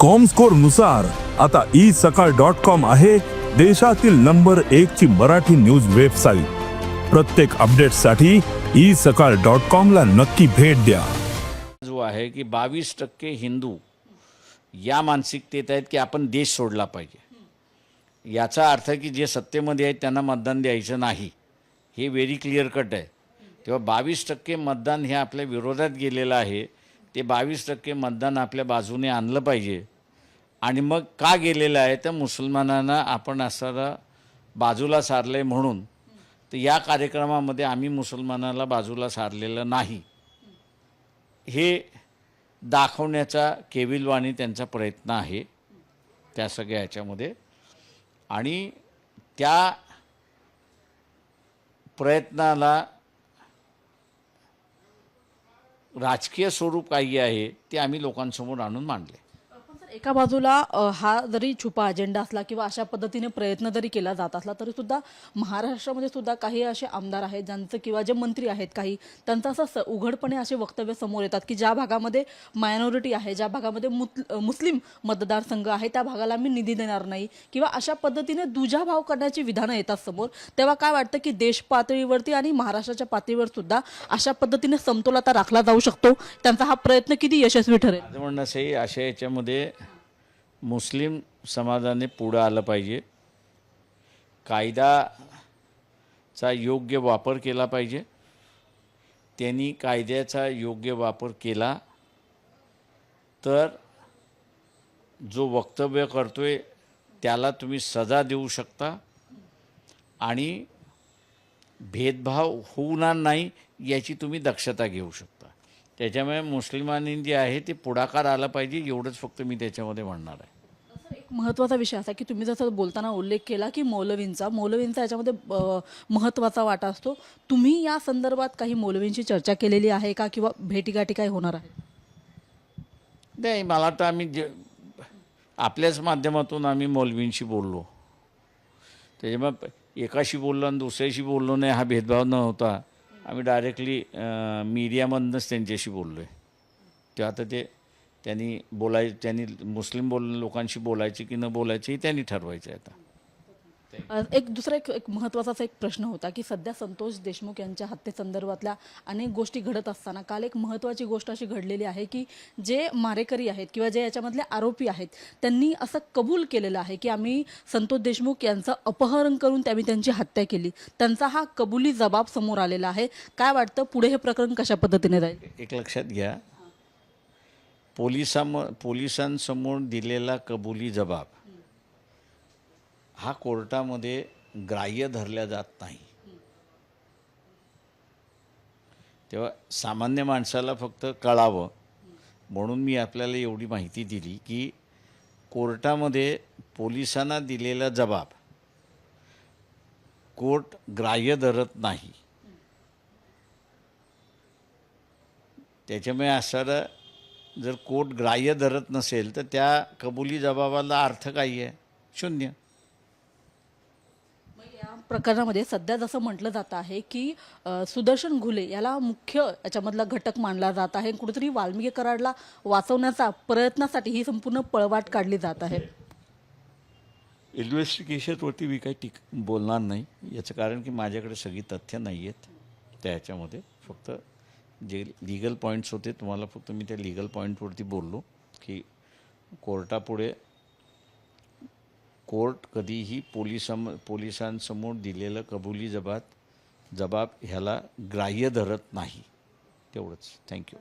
कॉमस्कोरनुसार आता ई सकाळ dot com आहे देशातील नंबर एक ची मराठी न्यूज वेबसाईट प्रत्येक अपडेटसाठी ई सकाळ डॉट कॉम ला नक्की भेट द्या. जो आहे की बावीस टक्के हिंदू या मानसिकतेत आहेत की आपण देश सोडला पाहिजे. याचा अर्थ की जे सत्तेमध्ये आहेत त्यांना मतदान द्यायचं नाही. हे व्हेरी क्लिअर कट आहे. तेव्हा बावीस टक्के मतदान हे आपल्या विरोधात गेलेलं आहे. ते बावीस टक्के मतदान आपल्या बाजूने आणलं पाहिजे. आणि मग का गेलेलं आहे? तर मुसलमानांना आपण असं बाजूला सारलं आहे म्हणून. तर या कार्यक्रमामध्ये आम्ही मुसलमानाला बाजूला सारलेलं नाही. हे दाखवण्याचा केविलवाणी त्यांचा प्रयत्न आहे. त्या सगळ्या ह्याच्यामध्ये आणि त्या प्रयत्नाला राजकीय स्वरूप काही आहे ते आम्ही लोकांसमोर आणून मांडले. एका बाजूला हा जरी छुपा अजेंडा असला किंवा अशा पद्धतीने प्रयत्न जरी केला जात असला तरी सुद्धा महाराष्ट्रामध्ये सुद्धा काही असे आमदार आहेत ज्यांचं किंवा जे मंत्री आहेत काही त्यांचं असं उघडपणे असे वक्तव्य समोर येतात की ज्या भागामध्ये मायनॉरिटी आहे ज्या भागामध्ये मुस्लिम मतदारसंघ आहे त्या भागाला मी निधी देणार नाही किंवा अशा पद्धतीने दुजाभाव करण्याची विधानं येतात समोर तेव्हा काय वाटतं की देश पातळीवरती आणि महाराष्ट्राच्या पातळीवर सुद्धा अशा पद्धतीने समतोल आता राखला जाऊ शकतो? त्यांचा हा प्रयत्न किती यशस्वी ठरेल? म्हणणं असे अशा याच्यामध्ये मुस्लिम समाजाने पुढं आलं पाहिजे. कायदाचा योग्य वापर केला पाहिजे. त्यांनी कायद्याचा योग्य वापर केला तर जो वक्तव्य करतो आहे त्याला तुम्ही सजा देऊ शकता आणि भेदभाव होणार नाही याची तुम्ही दक्षता घेऊ शकता. त्याच्यामुळे मुस्लिमांनी जे आहे ते पुढाकार आला पाहिजे एवढंच फक्त मी त्याच्यामध्ये म्हणणार आहे. एक महत्त्वाचा विषय असा की तुम्ही जसं बोलताना उल्लेख केला की मौलवींचा मौलवींचा याच्यामध्ये महत्त्वाचा वाटा असतो. तुम्ही या संदर्भात काही मौलवींची चर्चा केलेली आहे का किंवा भेटीगाठी काय होणार आहे? नाही मला वाटतं आम्ही जे आपल्याच माध्यमातून आम्ही मौलवींशी बोललो. त्याच्यामुळे एकाशी बोललो आणि दुसऱ्याशी बोललो नाही हा भेदभाव न होता. आम्ही डायरेक्टली मीडियामधनंच त्यांच्याशी बोललो आहे तेव्हा आता ते त्यांनी बोलाय त्यांनी मुस्लिम बोल लोकांशी बोलायचे की न बोलायचे हे त्यांनी ठरवायचं आहे आता. एक दुसरा एक एक महत्त्वाचा एक प्रश्न होता की सध्या संतोष देशमुख यांच्या हत्येसंदर्भातल्या अनेक गोष्टी घडत असताना काल एक महत्त्वाची गोष्ट अशी घडलेली आहे की जे मारेकरी आहेत किंवा जे याच्यामधले आरोपी आहेत त्यांनी असं कबूल केलेलं आहे की आम्ही संतोष देशमुख यांचं अपहरण करून त्यांनी त्यांची हत्या केली. त्यांचा हा कबुली जबाब समोर आलेला आहे. काय वाटतं पुढे हे प्रकरण कशा पद्धतीने जाईल? एक लक्षात घ्या. पोलिसाम पोलिसांसमोर दिलेला कबुली जबाब हा कोर्टामध्ये ग्राह्य धरल्या जात नाही. तेव्हा सामान्य माणसाला फक्त कळावं. म्हणून मी आपल्याला एवढी माहिती दिली की कोर्टामध्ये पोलिसांना दिलेला जबाब कोर्ट ग्राह्य धरत नाही. त्याच्यामुळे असणारं जर कोर्ट ग्राह्य धरत नसेल तर त्या कबुली जबाबाला अर्थ काही आहे? शून्य. प्रकरणामध्ये सध्या जसं म्हटलं जात आहे की सुदर्शन घुले याला मुख्य याच्यामधला घटक मानला जात आहे. कुठेतरी वाल्मिकी कराडला वाचवण्याचा प्रयत्नासाठी ही संपूर्ण पळवाट काढली जात आहे. इन्व्हेस्टिगेशनवरती मी काही टिक बोलणार नाही. याचं कारण की माझ्याकडे सगळी तथ्य नाही आहेत त्या ह्याच्यामध्ये फक्त जे लिगल पॉईंट्स होते तुम्हाला फक्त मी त्या लिगल पॉईंटवरती बोललो की कोर्टापुढे कोर्ट कधीही पोलिसां पोलिसांसमोर दिलेलं कबुली जबाब जबाब ह्याला ग्राह्य धरत नाही. तेवढंच. थँक्यू